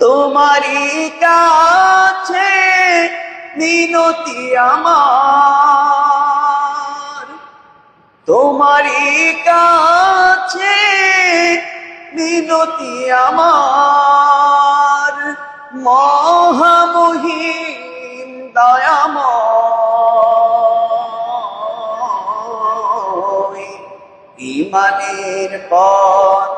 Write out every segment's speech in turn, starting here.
তোমারই কাছে মিনতি আমার। তোমারই কাছে মিনতি আমার। মহামহিম দয়াময় ইমানের পথে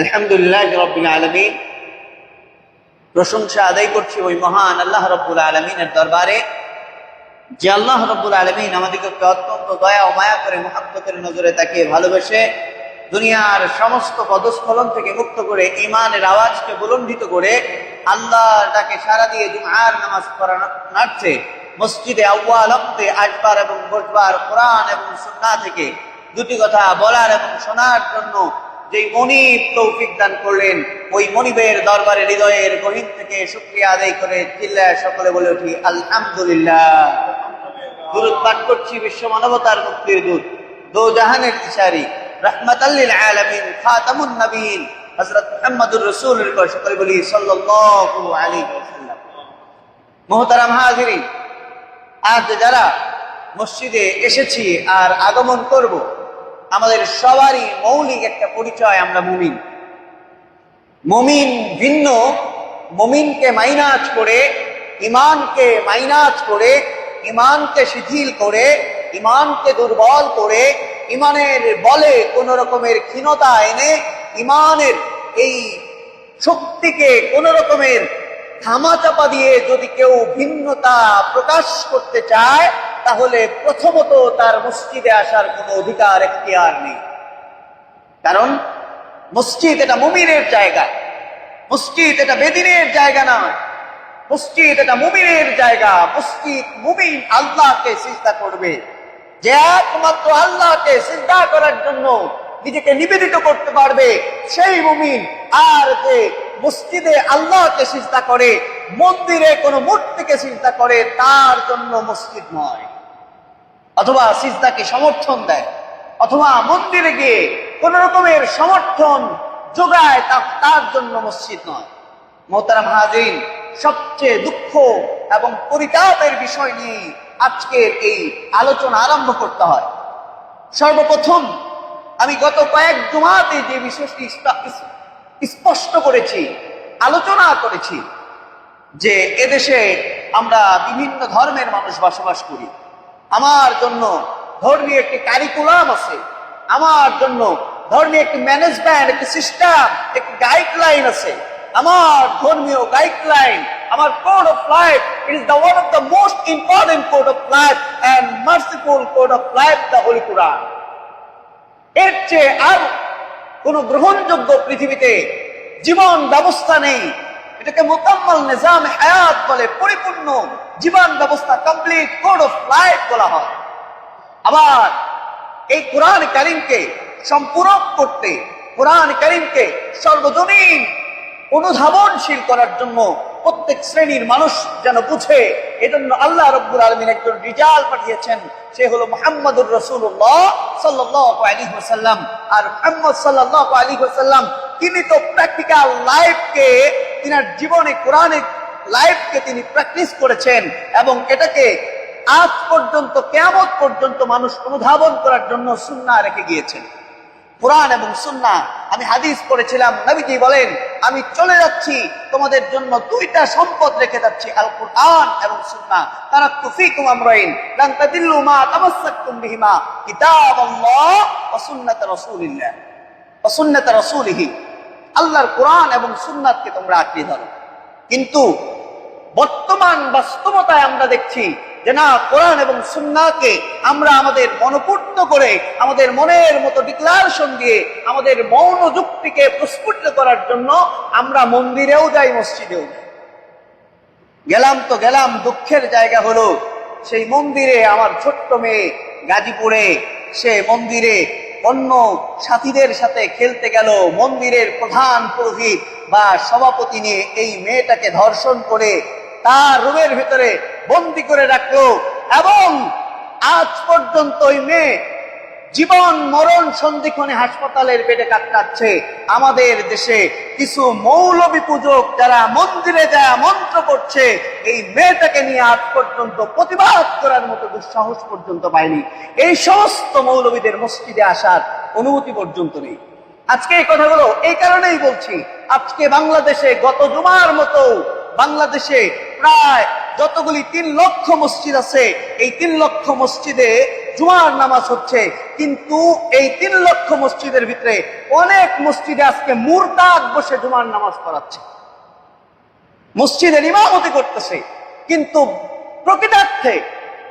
আলহামদুলিল্লাহ রব্বিল আলমিন। প্রশংসা আদায় করছি ওই মহান আল্লাহ রব্বুল আলমিনের দরবারে, যে আল্লাহ রব্বুল আলমিন আমাদেরকে অত্যন্ত দয়া ও মায়া করে মহাব্বতের নজরে তাকে ভালোবেসে দুনিয়ার সমস্ত পদস্খলন থেকে মুক্ত করে ইমানের আওয়াজকে বুলন্ডিত করে আল্লাহ তাকে সারা দিয়ে জুমার নামাজ পড়ানার্থে মসজিদে আউ্বাল অক্তে আসবার এবং বসবার কোরআন এবং সুন্না থেকে দুটি কথা বলার এবং শোনার জন্য যে মনিব তৌফিক দান করলেন, ওই মনিবের দরবারে হৃদয়ের গহীন থেকে শুক্রিয়া আদায় করে চিল্লায় সকলে বলে উঠি, আলহামদুলিল্লাহ। দুরুদ পাঠ করছি বিশ্ব মানবতার মুক্তির দূত, দো জাহানের ইশারি রহমাতাল্লিল আলামিন, খাতামুন নবীন, হযরত মুহাম্মদুর রাসূলের কয়, সকলে বলি, সাল্লাল্লাহু আলাইহি ওয়াসাল্লাম। মুহতারাম হাজিরিন, আজ যারা মসজিদে এসেছি আর আগমন করব আমাদের সবারই মৌলিক একটা পরিচয় আমরা মুমিন। মুমিন ভিন্ন, মুমিনকে মাইনাজ করে ইমানকে মাইনাজ করে ইমানকে শিথিল করে ইমানকে দুর্বল করে ইমানের বলে কোন রকমের ক্ষীণতা এনে ইমানের এই শক্তিকে কোন রকমের থামাচাপা দিয়ে যদি কেউ ভিন্নতা প্রকাশ করতে চায় তাহলে প্রথমত তার মসজিদে আসার কোনো অধিকার এখতিয়ার নেই। কারণ মসজিদ এটা মুমিনের জায়গা। মসজিদ এটা বেদিনের জায়গা নয়। মসজিদ এটা মুমিনের জায়গা। মসজিদ মুমিন আল্লাহকে চিন্তা করবে। যে একমাত্র আল্লাহকে চিন্তা করার জন্য নিজেকে নিবেদিত করতে পারবে, সেই মুমিন আর যে মসজিদে আল্লাহকে চিন্তা করে, মন্দিরে কোনো মূর্তিকে চিন্তা করে, তার জন্য মসজিদ নয়। অথবা সিজদাকে সমর্থন দেয়। অথবা মন্দিরে গিয়ে কোন রকমের সমর্থন যোগায়, তা তার জন্য মসজিদ নয়। মোহতারাম হাজিন সবচেয়ে দুঃখ এবং পরিতাপের বিষয় নিয়ে আজকের এই আলোচনা আরম্ভ করতে হয়। সর্বপ্রথম, আমি গত কয়েক জমাতে যে বিষয়টি স্পষ্ট করেছি, আলোচনা করেছি যে এদেশে আমরা বিভিন্ন ধর্মের মানুষ বসবাস করি। আমার জন্য ধর্মীয় একটি কারিকুলাম আছে। আমার জন্য ধর্মীয় একটি ম্যানেজমেন্ট একটি সিস্টেম একটি গাইডলাইন আছে। আমার ধর্মীয় গাইডলাইন আমার code of life it is the one of the most important code of life and merciful code of life the holy Quran এর চেয়ে আর কোন গ্রহণযোগ্য পৃথিবীতে জীবন ব্যবস্থা নেই। এটাকে মোকাম্মল নিজাম হায়াত বলে পরিপূর্ণ জীবন ব্যবস্থা কমপ্লিট কোড অফ লাইফ বলা হয়। আবার এই কোরআন কারিমকে সম্পূরক করতে, কোরআন কারিমকে সর্বজনীন অনুধাবনশীল করার জন্য প্রত্যেক শ্রেণির মানুষ যেন বুঝে, এজন্য আল্লাহ রব্বুল আলমিন একজন রিজাল পাঠিয়েছেন। সে হলো মোহাম্মদুর রসুল্লাহ সাল্লাহ আলী হোসাল্লাম আর মোহাম্মদ সাল্লাহ আলী হোসাল্লাম তিনি তো প্র্যাকটিক্যাল লাইফকে তিনার জীবনে কোরআনে লাইফকে তিনি প্র্যাকটিস করেছেন এবং এটাকে আজ পর্যন্ত কেমন পর্যন্ত মানুষ অনুধাবন করার জন্য সুন্না রেখে গিয়েছেন। কোরআন এবং সুন্না। আমি হাদিস পড়েছিলাম। নবীজি বলেন, আমি চলে যাচ্ছি, তোমাদের জন্য দুইটা সম্পদ রেখে যাচ্ছি আল কোরআন এবং সুন্না। তারা তুফিকুম আমরাইন, লান তাদিল্লু মা তামাসসাকতুম বিহিমা, কিতাবাল্লাহ ওয়া সুন্নাত রাসূলিল্লাহ। ওয়া সুন্নাত রাসূলিহি। আল্লাহর কোরআন এবং সুন্নাতকে তোমরা আঁকড়ে ধরো। কিন্তু বর্তমান বাস্তবতায় আমরা দেখছি যে না, কোরআন এবং সুন্নাকে আমরা আমাদের মনোপূর্ণ করে, আমাদের মনের মতো ডিক্লারেশন দিয়ে, আমাদের মৌন যুক্তিকে প্রস্ফুটিত করার জন্য আমরা মন্দিরেও যাই, মসজিদেও যাই। গেলাম তো গেলাম, দুঃখের জায়গা হলো, সেই মন্দিরে আমার ছোট্ট মেয়ে গাজীপুরে, সে মন্দিরে অন্য সাথীদের সাথে খেলতে গেল, মন্দিরের প্রধান পুরোহিত বা সভাপতি নিয়ে এই মেয়েটাকে ধর্ষণ করে, তার রুমের ভিতরে বন্দি করে রাখল এবং আজ পর্যন্ত ওই মেয়ে জীবন, মরণ সন্ধিক্ষণে হাসপাতালের বেডে কাটাচ্ছে আমাদের দেশে কিছু মৌলবী পূজক যারা মন্দিরে যায়, মন্ত্র করছে, এই মেয়েটাকে নিয়ে আজ পর্যন্ত প্রতিবাদ করার মতো দুঃসাহস পর্যন্ত পায়নি এই সমস্ত মৌলবীদের মসজিদে আসার অনুমতি পর্যন্ত নেই। আজকে এই কথাগুলো এই কারণেই বলছি, আজকে বাংলাদেশে গত জুমার মতো বাংলাদেশে প্রায় যতগুলি তিন লক্ষ মসজিদ আছে, এই তিন লক্ষ মসজিদে জুমার নামাজ হচ্ছে। কিন্তু এই তিন লক্ষ মসজিদের ভিতরে অনেক মসজিদে আজকে মুরতাদ বসে জুমার নামাজ পড়াচ্ছে। মসজিদের ইমামতি করতেছে। কিন্তু প্রকৃতার্থে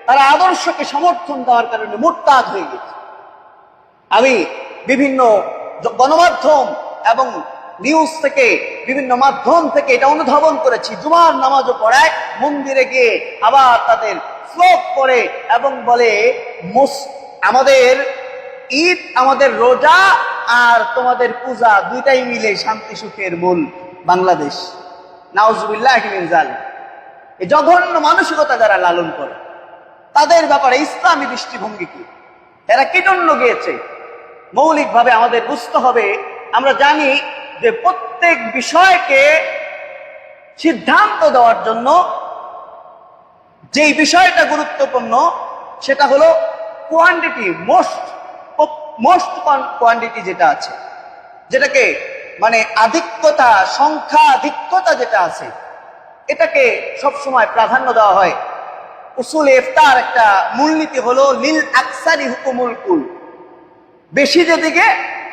তারা আদর্শকে সমর্থন দেওয়ার কারণে মুরতাদ হয়ে গেছে। আমি বিভিন্ন গণমাধ্যম এবং নিউজ থেকে, বিভিন্ন মাধ্যম থেকে এটা অনুধাবন করেছি। জুমার নামাজও পড়ায় মন্দিরে গিয়ে আবার তাদের শ্লোক করে এবং বলে আমাদের ঈদ, আমাদের রোজা আর তোমাদের পূজা দুইটাই মিলে শান্তি সুখের মূল বাংলাদেশ। নাউজুবিল্লাহ এই জঘন্য মানসিকতা যারা লালন করে, তাদের ব্যাপারে ইসলামী দৃষ্টিভঙ্গি কি? এরা কি জন্য গিয়েছে? মৌলিকভাবে আমাদের বুঝতে হবে। আমরা জানি যে প্রত্যেক বিষয়কে সিদ্ধান্ত দেওয়ার জন্য যেই বিষয়টা গুরুত্বপূর্ণ, সেটা হলো কোয়ান্টিটি মোস্ট মোস্ট কোয়ান্টিটি যেটা আছে। যেটাকে মানে আধিক্যতা, সংখ্যা আধিক্যতা যেটা আছে, এটাকে সবসময় প্রাধান্য দেওয়া হয়। উসুল ইফতার একটা মূলনীতি হলো লিল আকসারি হুকুমুল কুল। বেশি যেদিকে,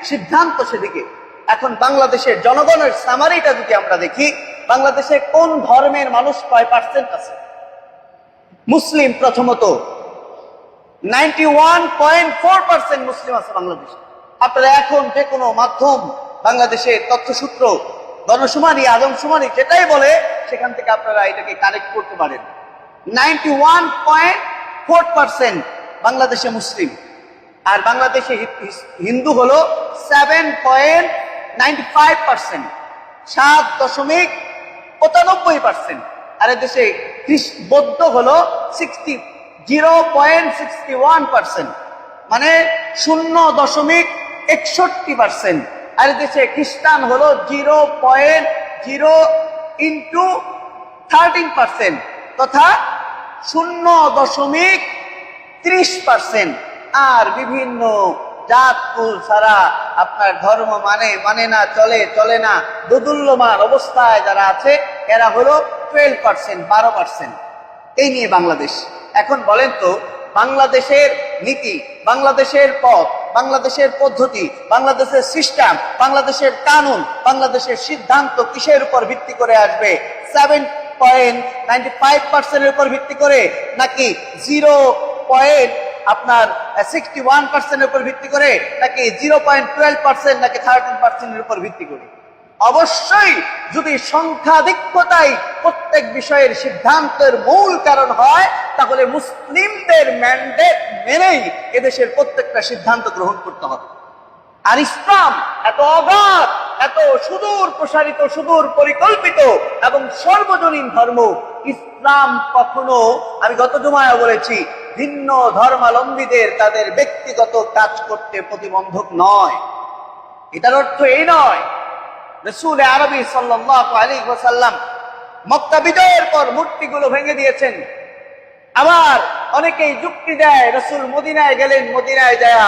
সিদ্ধান্ত সেদিকে। এখন বাংলাদেশের জনগণের সামারিটা যদি আমরা দেখি, বাংলাদেশে কোন ধর্মের মানুষ কয় পার্সেন্ট আছে? মুসলিম প্রথমত নাইনটি মুসলিম আছে বাংলাদেশে। আপনারা এখন যে কোনো মাধ্যম, বাংলাদেশের তথ্যসূত্র, গণশুমারি, আদমশুমারি যেটাই বলে, সেখান থেকে আপনারা এটাকে কানেক্ট করতে পারেন। নাইনটি বাংলাদেশে মুসলিম। আর বাংলাদেশে হিন্দু হলো seven point ninety five percent সাত দশমিক পঁচানব্বই পার্সেন্ট আর দেশে বৌদ্ধ হলো sixty zero point sixty one percent মানে শূন্য দশমিক একষট্টি পার্সেন্ট আর দেশে খ্রিস্টান হলো zero point zero into thirteen percent তথা শূন্য দশমিক ত্রিশ পার্সেন্ট আর বিভিন্ন জাত, কুল ছাড়া আপনার ধর্ম মানে মানে না, চলে চলে না, দোদুল্যমান অবস্থায় যারা আছে, এরা হলো টুয়েলভ পার্সেন্ট বারো পার্সেন্ট এই নিয়ে বাংলাদেশ। এখন বলেন তো, বাংলাদেশের নীতি, বাংলাদেশের পথ, বাংলাদেশের পদ্ধতি, বাংলাদেশের সিস্টেম বাংলাদেশের কানুন, বাংলাদেশের সিদ্ধান্ত কিসের উপর ভিত্তি করে আসবে? সেভেন পয়েন্ট নাইনটি ফাইভ পার্সেন্টের উপর ভিত্তি করে নাকি জিরো পয়েন্ট আপনার সিক্সটি ওয়ান পার্সেন্টের উপর ভিত্তি করে নাকি জিরো পয়েন্ট টুয়েলভ পার্সেন্ট নাকি থার্টিন পার্সেন্টের উপর ভিত্তি করে। অবশ্যই যদি সংখ্যাধিক্যতাই প্রত্যেক বিষয়ের সিদ্ধান্তের মূল কারণ হয়, তাহলে মুসলিমদের ম্যান্ডেট মেনেই এদেশের প্রত্যেকটা সিদ্ধান্ত গ্রহণ করতে হবে। আর ইসলাম এত অগাধ, এত সুদূর প্রসারিত সুদূর পরিকল্পিত এবং সর্বজনীন ধর্ম ইসলাম কখনো, আমি গত জমায় বলেছি, ভিন্ন ধর্মালম্বীদের তাদের ব্যক্তিগত কাজ করতে প্রতিবন্ধক নয়। এটার অর্থ এই নয়, রসুল আরবি সাল্লাহ আলী মক্কা বিজয়ের পর মূর্তিগুলো ভেঙে দিয়েছেন। আবার অনেকেই যুক্তি দেয়, রসুল মদিনায় গেলেন, মদিনায় যায়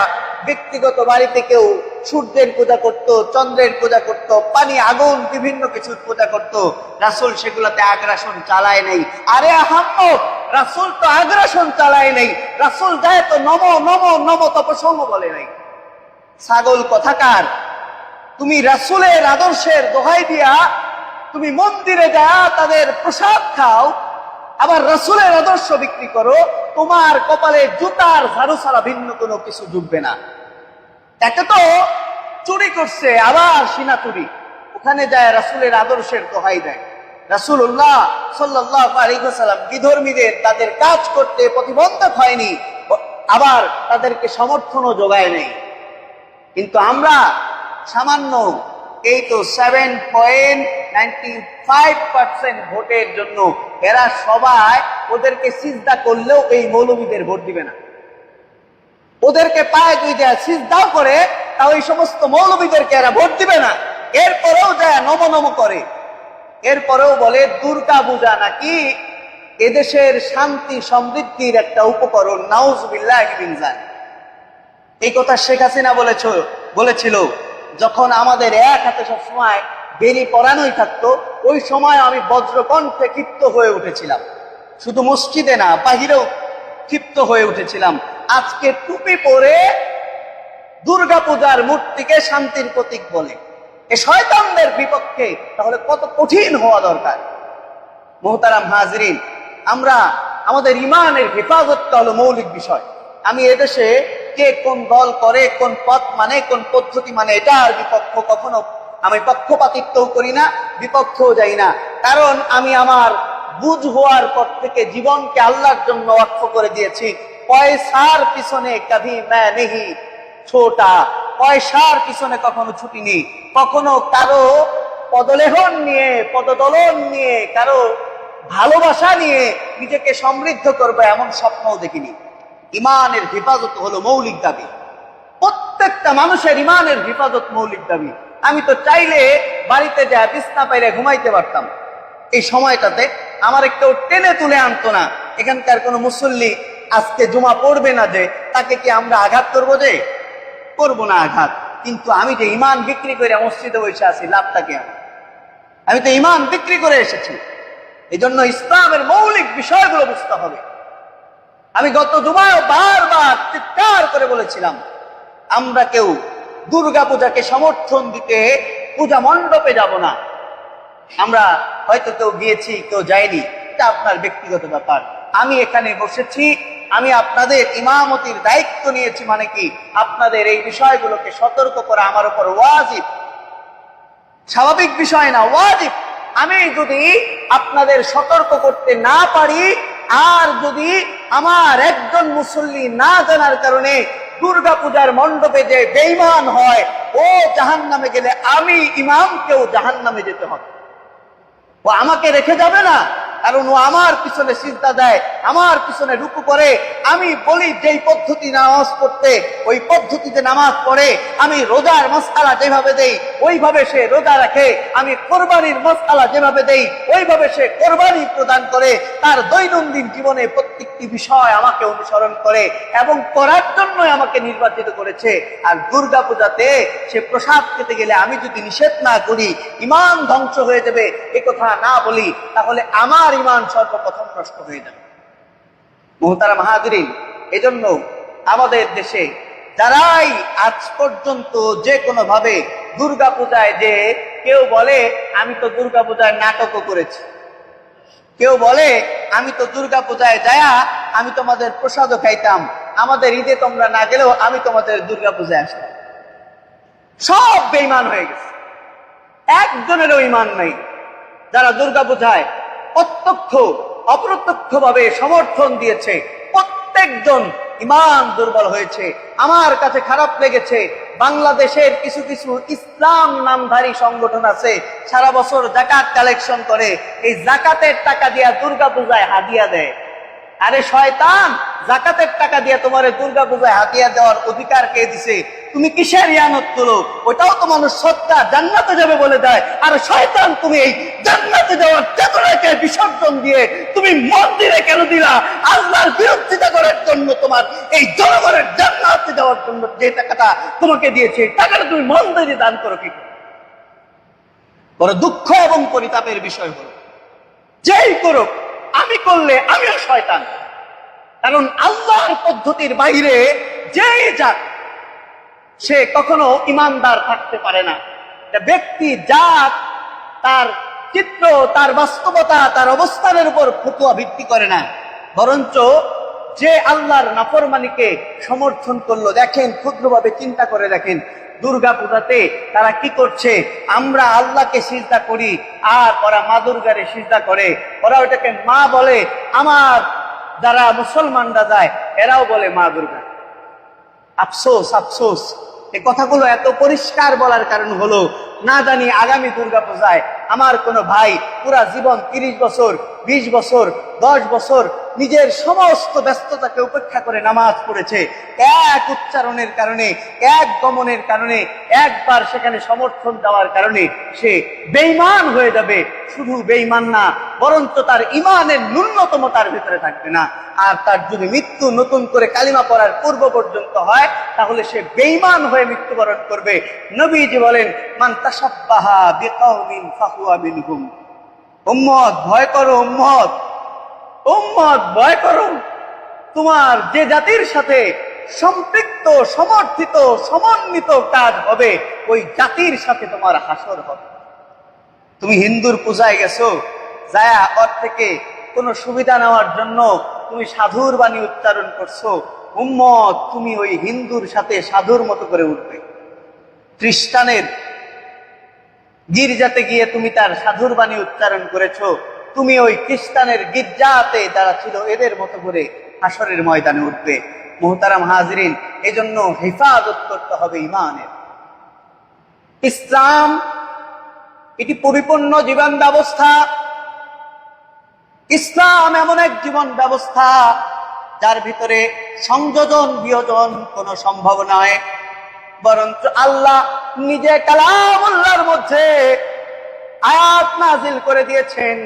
ব্যক্তিগত বাড়িতে কেউ সূর্যের পূজা করত, চন্দ্রের পূজা করত, পানি, আগুন, বিভিন্ন কিছুর পূজা করত। রাসুল সেগুলোতে আগ্রাসন চালায় নেই। আরে আহম্মদ, রাসুল তো আগ্রাসন চালায় নেই। রাসুল যায় তো নম নম নম তপসঙ্গ বলে নাই। ছাগল কথাকার তুমি রাসুলের আদর্শের দোহাই দিয়া তুমি মন্দিরে যা, তাদের প্রসাদ খাও, আবার রাসুলের আদর্শ বিক্রি করো, তোমার কপালে জুতার ঝাড়ু ছাড়া ভিন্ন কোনো কিছু জুটবে না। একে তো চুরি করছে, আবার সিনা চুরি। ওখানে যায়, রাসুলের আদর্শের দোহাই দেয়। রাসুল্লাহ সাল্লাহ আলিহাসাল্লাম বিধর্মীদের তাদের কাজ করতে প্রতিবন্ধক হয়নি, আবার তাদেরকে সমর্থনও যোগায় নেই। কিন্তু আমরা সামান্য, এই তো সেভেন পয়েন্ট ফাইভ পার্সেন্ট ভোটের জন্য, এরা সবাই ওদেরকে সিজদা করলেও এই মৌলবীদের ভোট দিবে না। ওদেরকে পায়ে দুই দেয় সিজদাও করে তা ওই সমস্ত মৌলবীদেরকে এরা ভোট দিবে না। এরপরেও যায় নম নম করে, এরপরেও বলে, দুর্গা পূজা নাকি এদেশের শান্তি, সমৃদ্ধির একটা উপকরণ, নাউজবিল্লাহ এই কথা শেখ হাসিনা বলেছ, বলেছিল, যখন আমাদের এক হাতে সব সময় বেরি পরানোই থাকতো, ওই সময় আমি বজ্রকণ্ঠে ক্ষিপ্ত হয়ে উঠেছিলাম। শুধু মসজিদে না, বাহিরেও ক্ষিপ্ত হয়ে উঠেছিলাম। আজকে টুপি পরে দুর্গাপূজার মূর্তিকে শান্তির প্রতীক বলে। এ শয়তানদের বিপক্ষে তাহলে কত কঠিন হওয়া দরকার? মোহতারাম হাজরিন, আমরা আমাদের ইমানের হেফাজতটা হলো মৌলিক বিষয়। আমি এদেশে কে কোন দল করে, কোন পথ মানে কোন পদ্ধতি মানে এটার বিপক্ষ কখনো আমি পক্ষপাতিত্ব করি না, বিপক্ষেও যাই না। কারণ আমি আমার বুঝ হওয়ার পর থেকে জীবনকে আল্লাহর জন্য অক্ষ করে দিয়েছি। পয়সার পিছনে কভি নেহি ছোটা। পয়সার পিছনে কখনো ছুটি নেই। কখনো কারও পদলেহন নিয়ে, পদদলন নিয়ে, কারও ভালোবাসা নিয়ে নিজেকে সমৃদ্ধ করবে এমন স্বপ্নও দেখিনি। ইমানের হেফাজত হলো মৌলিক দাবি। প্রত্যেকটা মানুষের ইমানের হেফাজত মৌলিক দাবি। আমি তো চাইলে বাড়িতে যা বিছনা পাইলে ঘুমাইতে পারতাম। এই সময়টাতে আমার একটু টেনে তুলে আনতো না। এখানকার কোনো মুসল্লি আজকে জমা পড়বে না যে, তাকে কি আমরা আঘাত করব যে? করব না আঘাত। কিন্তু আমি যে ইমান বিক্রি করে মসজিদে বসে আছি, লাভটা কি আমি তো ইমান বিক্রি করে এসেছি। এই জন্য ইসলামের মৌলিক বিষয়গুলো বুঝতে হবে। আমি গত জুমায় বারবার চিৎকার করে বলেছিলাম, আমরা কেউ দুর্গা পূজাকে সমর্থন দিতে পূজা মণ্ডপে যাব না। আমরা হয়তো কেউ গিয়েছি, কেউ যায়নি। এটা আপনার ব্যক্তিগত ব্যাপার। আমি এখানে বসেছি আমি আপনাদের ইমামতির দায়িত্ব নিয়েছি মানে কি? আপনাদের এই বিষয়গুলোকে সতর্ক করা আমার উপর ওয়াজিব। স্বাভাবিক বিষয় না, ওয়াজিব। আমি যদি আপনাদের সতর্ক করতে না পারি, আর যদি আমার একজন মুসল্লি না জানার কারণে দুর্গা পূজার মণ্ডপে যে বেইমান হয়, ও জাহান নামে গেলে আমি ইমামকেও জাহান নামে যেতে হবে। ও আমাকে রেখে যাবে না? কারণ ও আমার পিছনে চিন্তা দেয়, আমার পিছনে রুকু করে। আমি বলি, যেই পদ্ধতি নামাজ পড়তে, ওই পদ্ধতিতে নামাজ পড়ে, আমি রোজার মশালা যেভাবে দেই, ওইভাবে সে রোজা রাখে। আমি কোরবানির মশালা যেভাবে দেই, ওইভাবে সে কোরবানি প্রদান করে। তার দৈনন্দিন জীবনে প্রত্যেকটি বিষয় আমাকে অনুসরণ করে এবং করার জন্য আমাকে নির্বাচিত করেছে। আর দুর্গা পূজাতে সে প্রসাদ খেতে গেলে আমি যদি নিষেধ না করি, ইমান ধ্বংস হয়ে যাবে, এ কথা না বলি, তাহলে আমার ইমান সর্বপ্রথম নষ্ট হয়ে যাবে। মোহতারা মাহাদিন এজন্য আমাদের দেশে যারাই আজ পর্যন্ত যে কোনো ভাবে দুর্গা পূজায় যে কেউ বলে, আমি তো দুর্গা পূজায় নাটকও করেছি। কেউ বলে, আমি তো দুর্গা পূজায় যায়া আমি তোমাদের প্রসাদও খাইতাম। আমাদের ঈদে তোমরা না গেলেও আমি তোমাদের দুর্গা পূজায় সব বেইমান হয়ে গেছে। একজনেরও ইমান নাই। যারা দুর্গা পূজায় প্রত্যক্ষ অপ্রত্যক্ষ ভাবে সমর্থন দিয়েছে, প্রত্যেকজন ইমান দুর্বল হয়েছে। আমার কাছে খারাপ লেগেছে। বাংলাদেশের কিছু কিছু ইসলাম নামধারী সংগঠন আছে, সারা বছর জাকাত কালেকশন করে, এই জাকাতের টাকা দিয়া দুর্গা পূজায় হাদিয়া দেয়। আরে শয়তান, জাকাতের টাকা দিয়ে তোমার দুর্গা পূজায় হাতিয়া দেওয়ার অধিকার কে দিছে? তুমি কিসের ইয়ানত তুলো? ওটাও তো মানুষ সত্তা জান্নাতে যাবে বলে দেয়। আর শয়তান, তুমি এই জান্নাতে যাওয়ার চেতনাকে বিসর্জন দিয়ে তুমি মন্দিরে কেন দিলা? আল্লাহর বিরোধিতা করার জন্য তোমার এই জনগণের জান্নাতে যাওয়ার জন্য যে টাকাটা তোমাকে দিয়েছে টাকাটা তুমি মন্দিরে দান করো কি বড় দুঃখ এবং পরিতাপের বিষয় হলো, যেই করুক আমি করলে আমিও শয়তান। কারণ আল্লাহর পদ্ধতির বাইরে যে যাক, সে কখনো ইমানদার থাকতে পারে না। ব্যক্তি জাত তার চিত্র, তার বাস্তবতা, তার অবস্থানের উপর ফতুয়া ভিত্তি করে না। বরঞ্চ যে আল্লাহর নাফরমানিকে সমর্থন করল, দেখেন, ক্ষুদ্রভাবে চিন্তা করে দেখেন দুর্গা পূজাতে তারা কি করছে? আমরা আল্লাহকে সিজদা করি, আর ওরা মা দুর্গারে সিজদা করে। ওরা ওটাকে মা বলে, আমার যারা মুসলমানরা যায়, এরাও বলে মা দুর্গা। আফসোস আফসোস। এই কথাগুলো এত পরিষ্কার বলার কারণ হলো না জানি আগামী দুর্গা পূজায় আমার কোনো ভাই পুরা জীবন তিরিশ বছর, বিশ বছর, দশ বছর নিজের সমস্ত ব্যস্ততাকে উপেক্ষা করে নামাজ পড়েছে। এক উচ্চারণের কারণে, এক গমনের কারণে, একবার সেখানে সমর্থন দেওয়ার কারণে সে বেইমান হয়ে যাবে। শুধু বেইমান না, বরঞ্চ তার ইমানের ন্যূনতম তার ভিতরে থাকবে না। আর তার যদি মৃত্যু নতুন করে কালিমা পড়ার পূর্ব পর্যন্ত হয়, তাহলে সে বেইমান হয়ে মৃত্যুবরণ করবে। নবীজি বলেন, মান ভয় করো উম্মত। উম্মত, ভয় করো। তোমার যে জাতির সাথে সম্পৃক্ত, সমর্থিত, সমন্বিত কাজ হবে, ওই জাতির সাথে তোমার হাসর হবে। তুমি হিন্দুর পূজায় গেছো, যায়া ওর থেকে কোনো সুবিধা নেওয়ার জন্য তুমি সাধুর বাণী উচ্চারণ করছ, উম্মত তুমি ওই হিন্দুর সাথে সাধুর মতো করে উঠবে। খ্রিস্টানের গির্জাতে গিয়ে তুমি তার সাধুর বাণী উচ্চারণ করেছ। তুমি ওই খ্রিস্টানের গির্জাতে যারা ছিল, এদের মতো করে হাসরের ময়দানে উঠবে। মোহতারাম হাজরিন, এজন্য হেফাজত করতে হবে ইমানের। ইসলাম এটি পরিপূর্ণ জীবন ব্যবস্থা। ইসলাম এমন এক জীবন ব্যবস্থা যার ভিতরে সংযোজন বিয়োজন কোনো সম্ভব নয়। বরঞ্চ আল্লাহ নিজে কালামুল্লাহর মধ্যে আয়াত নাজিল করে দিয়েছেন।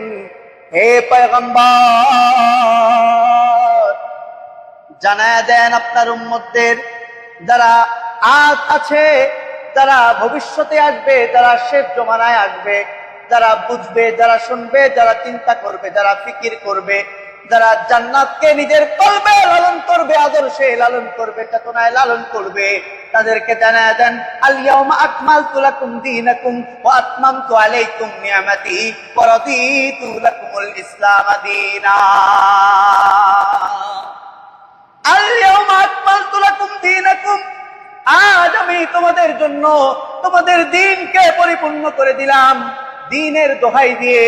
হে পয়গম্বর, জানায় দেন আপনার উম্মতদের, যারা আজ আছে, যারা ভবিষ্যতে আসবে, যারা শেষ জমানায় আসবে, যারা বুঝবে, যারা শুনবে, যারা চিন্তা করবে, যারা ফিকির করবে যারা জান্নাতকে নিজের কলবে লালন করবে, আদর্শে লালন করবে, চেতনায় লালন করবে, তাদেরকে জানায় দেন আলিয়াউমা আকমালতু লাকুম দীনাকুম ওয়া আতমামতু আলাইকুম নিয়ামাতি ইসলাম আজ আমি তোমাদের জন্য তোমাদের দিনকে পরিপূর্ণ করে দিলাম। দিনের দোহাই দিয়ে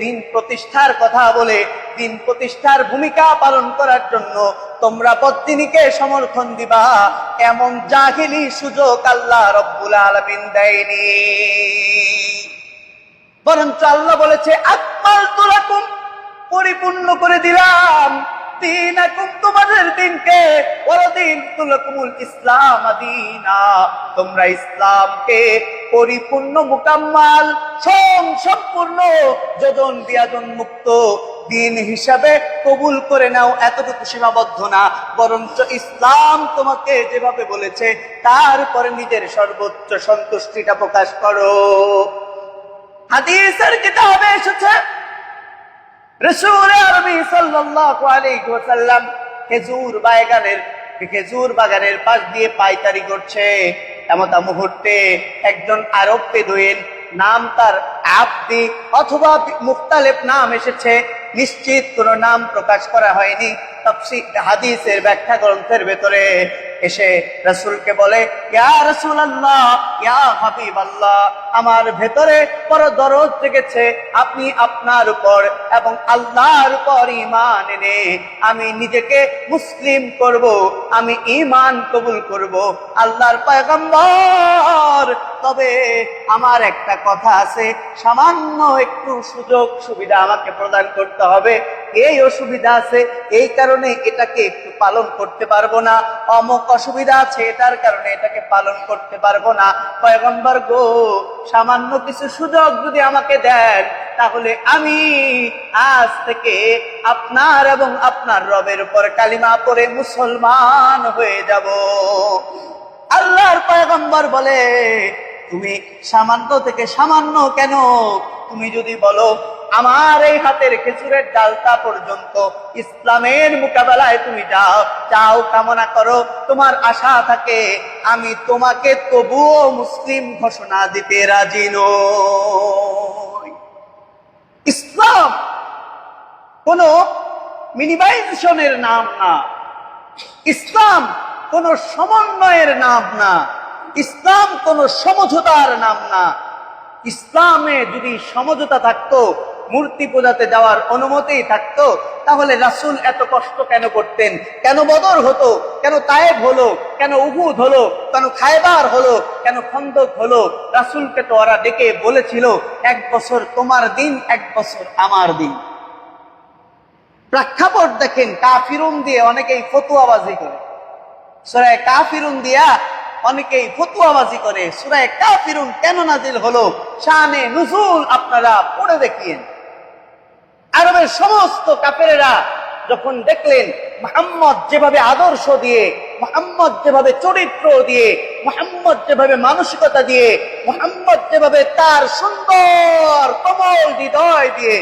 দিন প্রতিষ্ঠার কথা বলে দিন প্রতিষ্ঠার ভূমিকা পালন করার জন্য তোমরা পত্নীকে সমর্থন দিবা। এমন জাহিলি সুযোগ আল্লাহ রব্বুল আলমিন দেয়নি। বরঞ্চ আল্লাহ বলেছে আকমাল তোলাকুম পরিপূর্ণ করে দিলাম। তোমরা ইসলামকে পরিপূর্ণ সম্পূর্ণ যোজন মুক্ত দিন হিসাবে কবুল করে নাও, এতটুকু সীমাবদ্ধ না। বরঞ্চ ইসলাম তোমাকে যেভাবে বলেছে তারপরে নিজের সর্বোচ্চ সন্তুষ্টিটা প্রকাশ করো। হাদিসের কিতাবে এসেছে রসুল খেজুর বাগানের খেজুর বাগানের পাশ দিয়ে পাইকারি করছে। এমতা মুহূর্তে একজন আরব পেদোয়েন নাম তার আব্দি অথবা মুখতালেব নাম এসেছে। নিশ্চিত কোনো নাম প্রকাশ করা হয়নি। হাদিসের ব্যাখ্যা গ্রন্থের ভেতরে এসে রসুলকে বলে রসুল আল্লাহ ইয়া আমার ভেতরে বড় দরদ জেগেছে। আপনি আপনার উপর এবং আল্লাহর উপর ইমান এনে আমি নিজেকে মুসলিম করব, আমি ইমান কবুল করব। আল্লাহর পয়গম্বর, তবে আমার একটা কথা আছে, সামান্য একটু সুযোগ সুবিধা আমাকে প্রদান করতে হবে। এই অসুবিধা আছে, এই কারণে এটাকে একটু পালন করতে পারব না। অমুক অসুবিধা আছে এটার কারণে এটাকে পালন করতে পারব না। পয়গম্বর গো, সামান্য কিছু সুযোগ যদি আমাকে দেন, তাহলে আমি আজ থেকে আপনার এবং আপনার রবের উপর কালিমা পরে মুসলমান হয়ে যাব। আল্লাহর পয়গম্বর বলে, তুমি সামান্য থেকে সামান্য কেন? তুমি যদি বলো আমার এই হাতের খেজুরের ডালটা পর্যন্ত ইসলামের মোকাবেলায় তুমি যাও চাও কামনা করো, তোমার আশা থাকে, আমি তোমাকে তবুও মুসলিম ঘোষণা দিতে রাজি নই। ইসলাম কোন মিনিমাইজেশনের নাম না। ইসলাম কোন সমন্বয়ের নাম না। ইসলাম কোন সমঝোতার নাম না। ইসলামে যদি সমঝোতা থাকতো মূর্তি পূজাতে যাওয়ার অনুমতি থাকতো, তাহলে রাসূল এত কষ্ট কেন করতেন? কেন বদর হতো? কেন তায়েব হলো? কেন উহুদ হলো? কেন খায়বার হলো? কেন খন্দক হলো? রাসূলকে তো ওরা ডেকে বলেছিল, এক বছর তোমার দিন, এক বছর আমার দিন। প্রেক্ষাপট দেখেন কা কাফিরুন দিয়ে অনেকেই ফতুয়াবাজি করে। সুরায় কাফিরুন দিয়া অনেকেই ফতুয়াবাজি করে। সুরায় কাফিরুন কেন নাজিল হলো? শানে নুজুল আপনারা পড়ে দেখিয়েন। আরবের সমস্ত কাফেরেরা যখন দেখলেন মোহাম্মদ যেভাবে আদর্শ দিয়ে, মোহাম্মদ যেভাবে চরিত্র দিয়ে, মোহাম্মদ যেভাবে মানসিকতা দিয়ে, মোহাম্মদ যেভাবে তার সুন্দর, কমল হৃদয় দিয়ে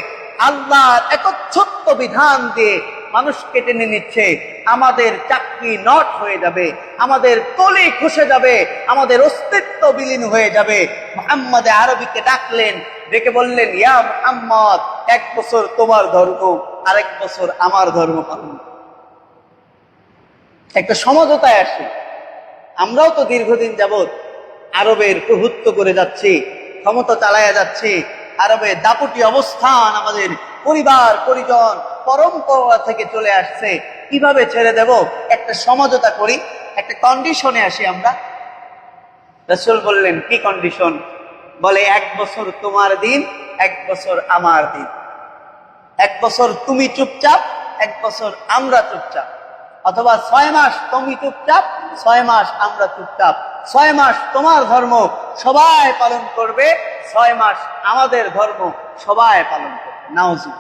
আল্লাহর একচ্ছত্ব বিধান দিয়ে মানুষকে টেনে নিচ্ছে, আমাদের চাকরি নট হয়ে যাবে, আমাদের তলি খসে যাবে, আমাদের অস্তিত্ব বিলীন হয়ে যাবে। মোহাম্মদে আরবিকে ডাকলেন, ডেকে বললেন, ইয়া মোহাম্মদ এক বছর তোমার ধর্ম, আরেক বছর আমার ধর্ম পালন। একটা সমঝোতায় আসি। আমরাও তো দীর্ঘদিন যাবৎ আরবের প্রভুত্ব করে যাচ্ছি, ক্ষমতা চালায়া যাচ্ছি। আরবের দাপুটি অবস্থান আমাদের পরিবার, পরিজন, পরম্পরা থেকে চলে আসছে। কীভাবে ছেড়ে দেব? একটা সমঝোতা করি, একটা কন্ডিশনে আসি আমরা। রসুল বললেন, কি কন্ডিশন বলে, এক বছর তোমার দিন, এক বছর আমার দিন। এক বছর তুমি চুপচাপ, এক বছর আমরা চুপচাপ। অথবা ছয় মাস তুমি চুপচাপ, ছয় মাস আমরা চুপচাপ। ছয় মাস তোমার ধর্ম সবাই পালন করবে, ছয় মাস আমাদের ধর্ম সবাই পালন করবে। নাওজু।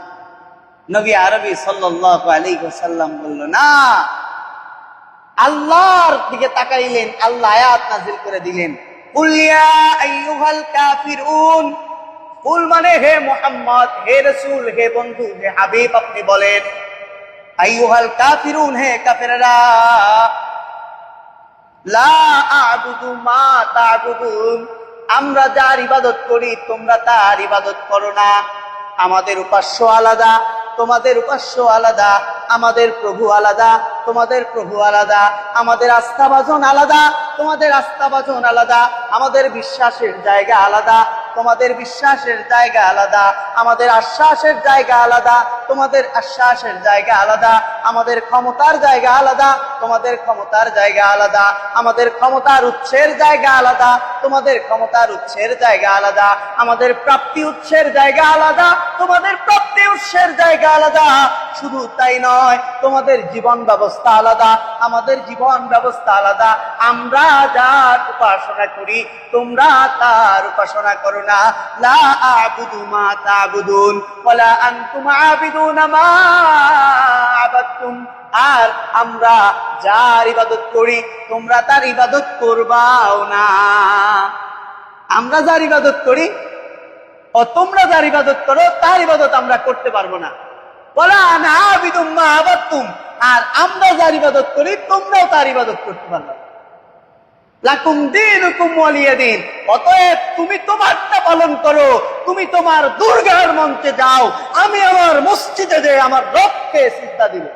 নবী আরবি সাল্লাহ আলী সাল্লাম বলল, না, আল্লাহর দিকে তাকাইলেন, আল্লাহ আয়াত নাজিল করে দিলেন। কাফিরুন কুল মানে হে মোহাম্মদ, হে রসুল, হে বন্ধু, হে হাবিব, আপনি বলেন, আইয়ুহাল কাফিরুন, হে কাফেররা, লা আ'বুদু মা তা'বুদুন, আমরা যার ইবাদত করি, তোমরা তার ইবাদত করো না। আমাদের উপাস্য আলাদা, তোমাদের উপাস্য আলাদা, আমাদের প্রভু আলাদা, তোমাদের প্রভু আলাদা, আমাদের আস্থাভাজন আলাদা, তোমাদের আস্থাভাজন আলাদা, আমাদের বিশ্বাসের জায়গা আলাদা তোমাদের বিশ্বাসের জায়গা আলাদা আমাদের আশ্বাসের জায়গা আলাদা তোমাদের আশ্বাসের জায়গা আলাদা। আমাদের ক্ষমতার জায়গা আলাদা, তোমাদের ক্ষমতার জায়গা আলাদা। আমাদের ক্ষমতার উৎসের জায়গা আলাদা, তোমাদের ক্ষমতার উৎসের জায়গা আলাদা। আমাদের প্রাপ্তি উৎসের জায়গা আলাদা, তোমাদের প্রাপ্তি উৎসের জায়গা আলাদা। শুধু তাই নয়, তোমাদের জীবন ব্যবস্থা আলাদা, আমাদের জীবন ব্যবস্থা আলাদা। আমরা যার উপাসনা করি, তোমরা তার উপাসনা করো না। লা আবুদু মা তাবুদুন, ওয়ালা আনতুম আবিদুনা মা আবাদতুম আর আমরা যার ইবাদত করি, তোমরা তার ইবাদত করবাও না। আমরা যার ইবাদত করি, ও তোমরা যার ইবাদত করো, তার ইবাদত আমরা করতে পারব না। আর আমরা যার ইবাদত করি, তোমরাও তার ইবাদত করতে তুমি তোমারটা পালন করো, তুমি তোমার দুর্গার মঞ্চে যাও, আমি আমার মসজিদে যে আমার রবকে সিদ্ধা দিব।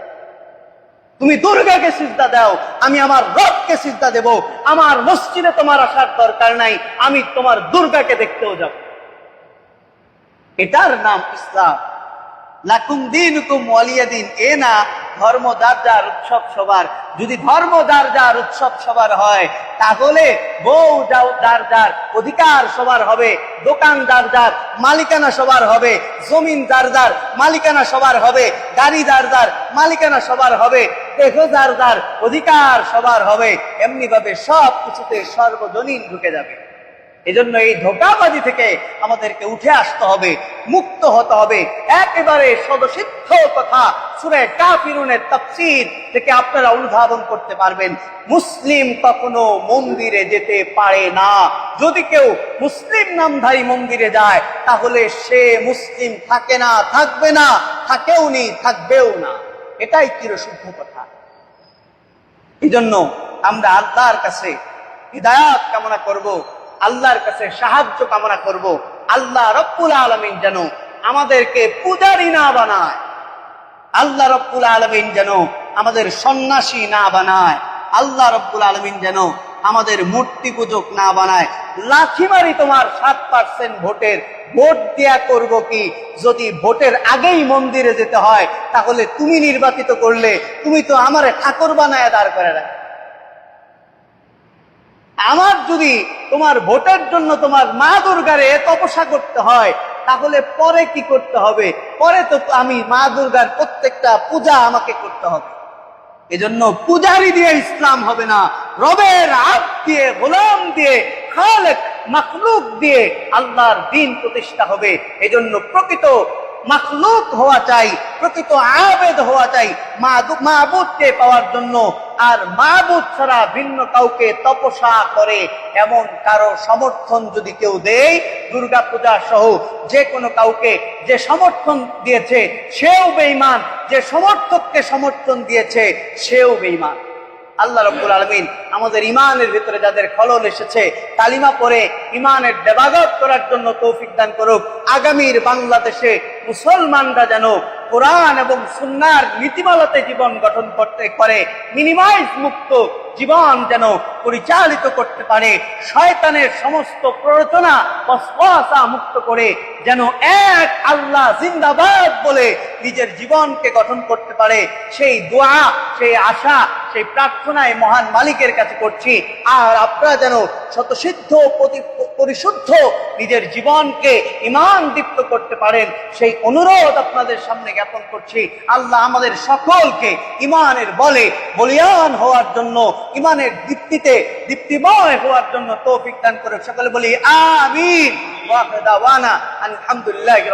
তুমি দুর্গাকে সিজদা দাও, আমি আমার রথকে সিজদা দেব। আমার মসজিদে তোমার আসার দরকার নাই, আমি তোমার দুর্গাকে দেখতেও যাব। এটার নাম ইসলাম। লাকুম দিন ওয়ালিয়া দিন এ না ধর্ম যার যার উৎসব সবার। যদি ধর্ম যার যার উৎসব সবার হয়, তাহলে বউ যার যার অধিকার সবার হবে দোকান যার যার মালিকানা সবার হবে জমিন যার যার মালিকানা সবার হবে গাড়ি যার যার মালিকানা সবার হবে দেহ যার যার অধিকার সবার হবে। এমনিভাবে সব কিছুতে সর্বজনীন ঢুকে যাবে। এজন্য এই ধোকাবাজি থেকে আমাদেরকে উঠে আসতে হবে, মুক্ত হতে হবে। একেবারে সদসিদ্ধ কথা সুরে কাফিরুনের তাফসীর থেকে আপনারা অনুধাবন করতে পারবেন। মুসলিম কখনো মন্দিরে যেতে পারে না। যদি কেউ মুসলিম নামধারী মন্দিরে যায়, তাহলে সে মুসলিম থাকে না, থাকবে না, থাকেও নি, থাকবেও না। এটাই চিরশুদ্ধ কথা। এই জন্য আমরা আল্লাহর কাছে হৃদায়াত কামনা করব। আল্লাহর কাছে সাহায্য কামনা করব। আল্লাহ রব্বুল আলমিন যেন আমাদেরকে পূজারি না বানায়। আল্লাহ রব্বুল আলমিন যেন আমাদের সন্ন্যাসী না বানায়। আল্লাহ রব্বুল আলমিন যেন আমাদের মূর্তি পূজক না বানায়। লাথি মারি তোমার সাত পার্সেন্ট ভোটের ভোট দেয়া করব কি? যদি ভোটের আগেই মন্দিরে যেতে হয়, তাহলে তুমি নির্বাচিত করলে, তুমি তো আমারে ঠাকুর বানায় দাঁড় করে রাখ আমার যদি তোমার ভোটের জন্য তোমার মা দুর্গারে তপস্যা করতে হয়, তাহলে পরে কি করতে হবে? পরে তো আমি মা দুর্গার প্রত্যেকটা পূজা আমাকে করতে হবে। এজন্য পূজারি দিয়ে ইসলাম হবে না। রবের আপ দিয়ে, গোলাম দিয়ে, খালেক, মাখলুক দিয়ে আল্লাহর দিন প্রতিষ্ঠা হবে। এজন্য প্রকৃত মাখলুক হওয়া চাই, প্রকৃত আবেদ হওয়া চাই মাহবুদকে পাওয়ার জন্য। আর মাহবুদ ছাড়া ভিন্ন কাউকে তপসা করে এমন কারও সমর্থন যদি কেউ দেয়, দুর্গা পূজা সহ যে কোনো কাউকে যে সমর্থন দিয়েছে, সেও বেইমান যে সমর্থককে সমর্থন দিয়েছে, সেও বেইমান আল্লাহ রব্বুল আলমিন আমাদের ইমানের ভিতরে যাদের খলল এসেছে, তালিমা পরে ইমানের দেবাগত করার জন্য তৌফিক দান করুক। আগামীর বাংলাদেশে মুসলমানরা যেন কোরআন এবং সুন্নার নীতিমালাতে জীবন গঠন করতে করে মিনিমাইজ মুক্ত জীবন যেন পরিচালিত করতে পারে, শয়তানের সমস্ত প্ররোচনা মুক্ত করে যেন এক আল্লাহ জিন্দাবাদ বলে নিজের জীবনকে গঠন করতে পারে। সেই দোয়া, সেই আশা, সেই প্রার্থনায় মহান মালিকের কাছে করছি। আর আপনারা যেন শতসিদ্ধ পরিশুদ্ধ নিজের জীবনকে ইমান দীপ্ত করতে পারেন, সেই অনুরোধ আপনাদের সামনে জ্ঞাপন করছি। আল্লাহ আমাদের সকলকে ইমানের বলে বলিয়ান হওয়ার জন্য ইমানের দীপ্তিতে দীপ্তিময় হওয়ার জন্য তৌফিক দান করে সকলে বলি আমিন। আলহামদুলিল্লাহি